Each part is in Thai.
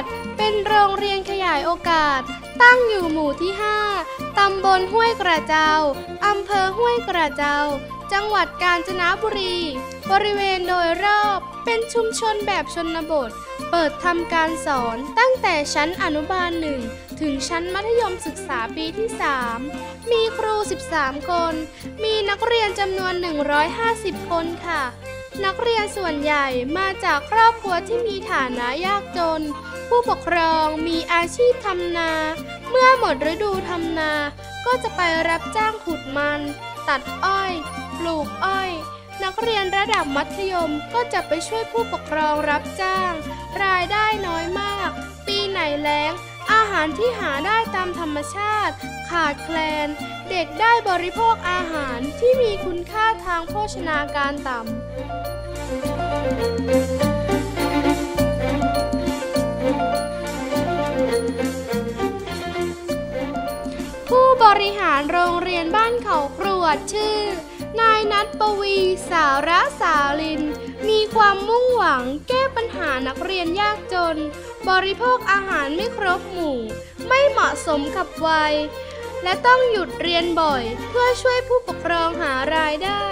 ด เป็นโรงเรียนขยายโอกาส ตั้งอยู่หมู่ที่ 5 ตำบลห้วยกระเจ้า อำเภอห้วยกระเจ้า จังหวัดกาญจนบุรี บริเวณโดยรอบเป็นชุมชนแบบชนบท เปิดทำการสอนตั้งแต่ชั้นอนุบาลหนึ่งถึงชั้นมัธยมศึกษาปีที่ 3 มีครู 13 คน มีนักเรียนจำนวน 150 คนค่ะ นักเรียนส่วนใหญ่มาจากครอบครัวที่มีฐานะยากจน ผู้ปกครองมีอาชีพทำนา เมื่อหมดฤดูทำนา ก็จะไปรับจ้างขุดมัน ตัดอ้อย ปลูกอ้อย นักเรียนระดับมัธยมก็จะไปช่วยผู้ปกครองรับจ้าง รายได้น้อยมาก ปีไหนแล้ง อาหารที่หาได้ตามธรรมชาติ ขาดแคลน เด็กได้บริโภคอาหารที่มีคุณค่าทางโภชนาการต่ำ ริหารโรงเรียนบ้านเขากรวดชื่อ นายนัทปวีสาระสาลิน มีความมุ่งหวังแก้ปัญหานักเรียนยากจน บริโภคอาหารไม่ครบหมู่ ไม่เหมาะสมกับวัย และต้องหยุดเรียนบ่อยเพื่อช่วยผู้ปกครองหารายได้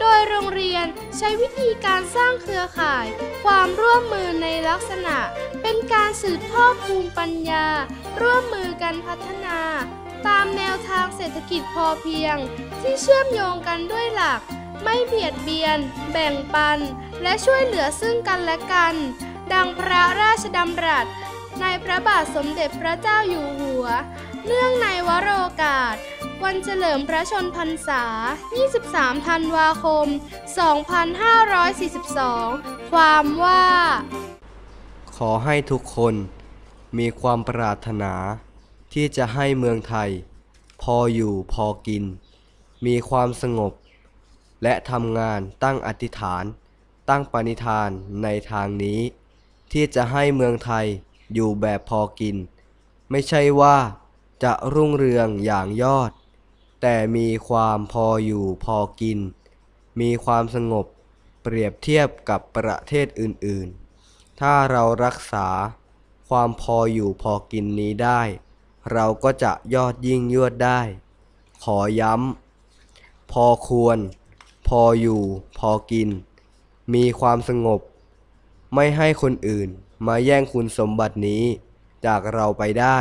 โดยโรงเรียนใช้วิธีการสร้างเครือข่าย ความร่วมมือในลักษณะ เป็นการสืบทอดภูมิปัญญา ร่วมมือกันพัฒนา ตามแนวทางเศรษฐกิจพอเพียง ที่เชื่อมโยงกันด้วยหลัก ไม่เบียดเบียน แบ่งปัน และช่วยเหลือซึ่งกันและกัน ดังพระราชดำรัส ในพระบาทสมเด็จพระเจ้าอยู่หัว เนื่องในวโรกาส วันเฉลิมพระชนพรรษา 23 ธันวาคม 2542 ความว่า ขอให้ทุกคนมีความปรารถนา ที่จะให้เมืองไทย พออยู่พอกิน มีความสงบ และทำงานตั้งอธิษฐาน ตั้งปณิธานในทางนี้ ที่จะให้เมืองไทยอยู่แบบพอกิน ไม่ใช่ว่าจะรุ่งเรืองอย่างยอด แต่มีความพออยู่พอกิน มีความสงบเปรียบเทียบกับประเทศอื่นๆ ถ้าเรารักษาความพออยู่พอกินนี้ได้ เราก็จะยอดยิ่งยวดได้ ขอย้ำ พอควร พออยู่ พอกิน มีความสงบ ไม่ให้คนอื่นมาแย่งคุณสมบัตินี้ จากเราไปได้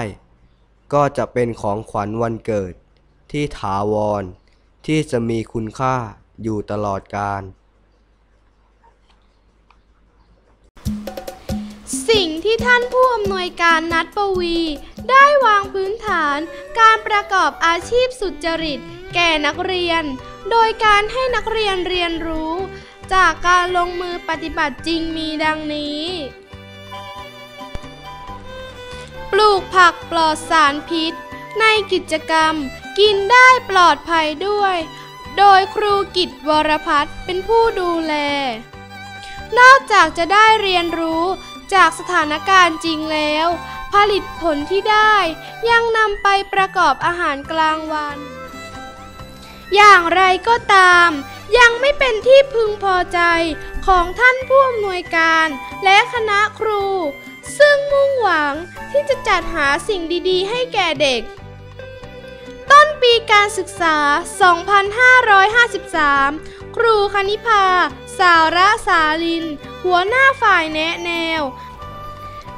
ก็จะเป็นของขวัญวันเกิด ที่ถาวร ที่จะมีคุณค่าอยู่ตลอดกาล ที่ท่านผู้อำนวยการนัดปวี ได้วางพื้นฐานการประกอบอาชีพสุจริต แก่นักเรียน โดยการให้นักเรียนเรียนรู้ จากการลงมือปฏิบัติจริงมีดังนี้ ปลูกผักปลอดสารพิษ ในกิจกรรม กินได้ปลอดภัยด้วย โดยครูกิตวรพัฒน์เป็นผู้ดูแล นอกจากจะได้เรียนรู้ จากสถานการณ์จริงแล้ว ผลิตผลที่ได้ยังนำไปประกอบอาหารกลางวัน อย่างไรก็ตาม ยังไม่เป็นที่พึงพอใจของท่านผู้อำนวยการและคณะครู ซึ่งมุ่งหวังที่จะจัดหาสิ่งดีๆ ให้แก่เด็ก ต้นปีการศึกษา 2553 ครูคณิพาสาระสาลิน หัวหน้าฝ่ายแนะแนว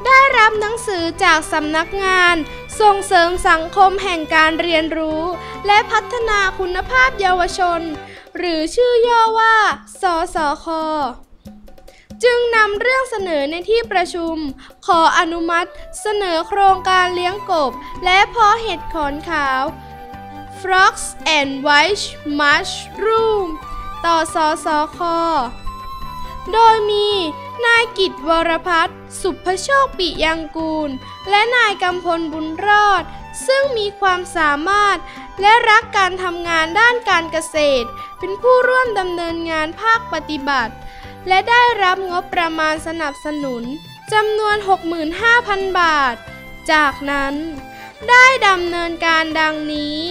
ได้รับหนังสือจากสำนักงาน ส่งเสริมสังคมแห่งการเรียนรู้ และพัฒนาคุณภาพเยาวชน หรือชื่อย่อว่า สสคจึงนำเรื่องเสนอในที่ประชุม ขออนุมัติเสนอโครงการเลี้ยงกบ และเพาะเห็ดขอนขาว Frogs and White Mushroom ต่อสอสอคอโดยมีนายกิตวรพัฒน์สุภโชคปิยังกูล และนายกำพลบุญรอด ซึ่งมีความสามารถและรักการทำงานด้านการเกษตร เป็นผู้ร่วมดำเนินงานภาคปฏิบัติ และได้รับงบประมาณสนับสนุนจำนวน 65,000 บาท จากนั้นได้ดำเนินการดังนี้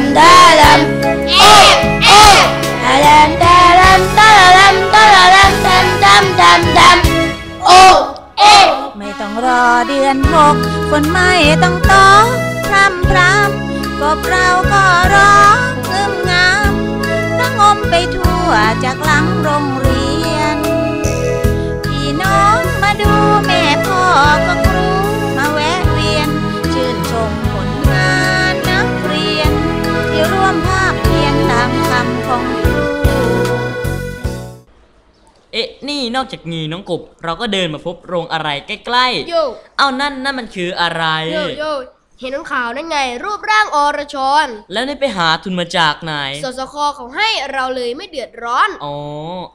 มตาลำโอ้โอ้ตาลำตาลำตาลำตาลำตำตำตำตำโอ้โอ้ไม่ต้องรอเดือนหกฝนไม่ต้องตกพรำพรำกบเราก็ร้องงึมงามระงมไปทั่วจากหลังโรง เอ๊ะนี่นอกจากงีน้องกบ เราก็เดินมาพบโรงอะไรใกล้โยๆ เอานั่นนั่นมันคืออะไร โยโยเห็นน้องขาวนั่นไง รูปร่างอรชรแล้วนี่ไปหาทุนมาจากไหน สสคเขาให้เราเลยไม่เดือดร้อน อ๋อ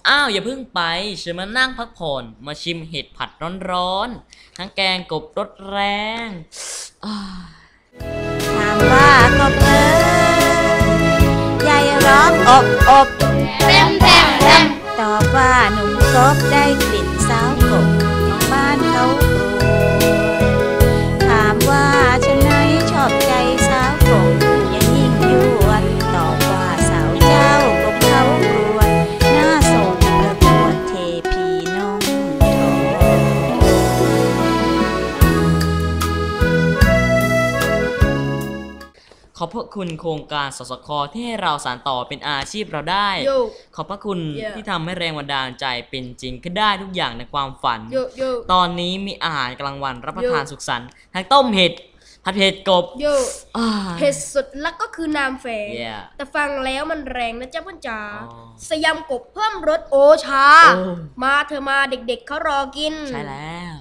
อ้าว อย่าเพิ่งไปฉันมานั่งพักผ่อน มาชิมเห็ดผัดร้อนๆ ทั้งแกงกบรสแรงอ่าถามว่ากบเอ๋ยายร้องอบอบแรมแรมแรมตอบ ว่าหนุ่มกบได้กลิ่นสาวกบ ขอบพระคุณโครงการสสคที่ให้เราสานต่อเป็นอาชีพเราได้ โย ขอบพระคุณ Yeah ที่ทำให้แรงบันดาลใจเป็นจริงขึ้นได้ทุกอย่างในความฝัน โยโย ตอนนี้มีอาหารกลางวันรับประทาน Yo สุขสันต์ทั้งต้มเห็ดผัดเห็ดกบโยอ่า เผ็ดสุดแล้วก็คือนามแฝง Yeah แต่ฟังแล้วมันแรงนะจ๊ะพ่อจ๋าอ๋อสยำกบเพิ่มรสโอชา โอ้ มาเธอะมาเด็กๆเขารอกิน ใช่แล้ว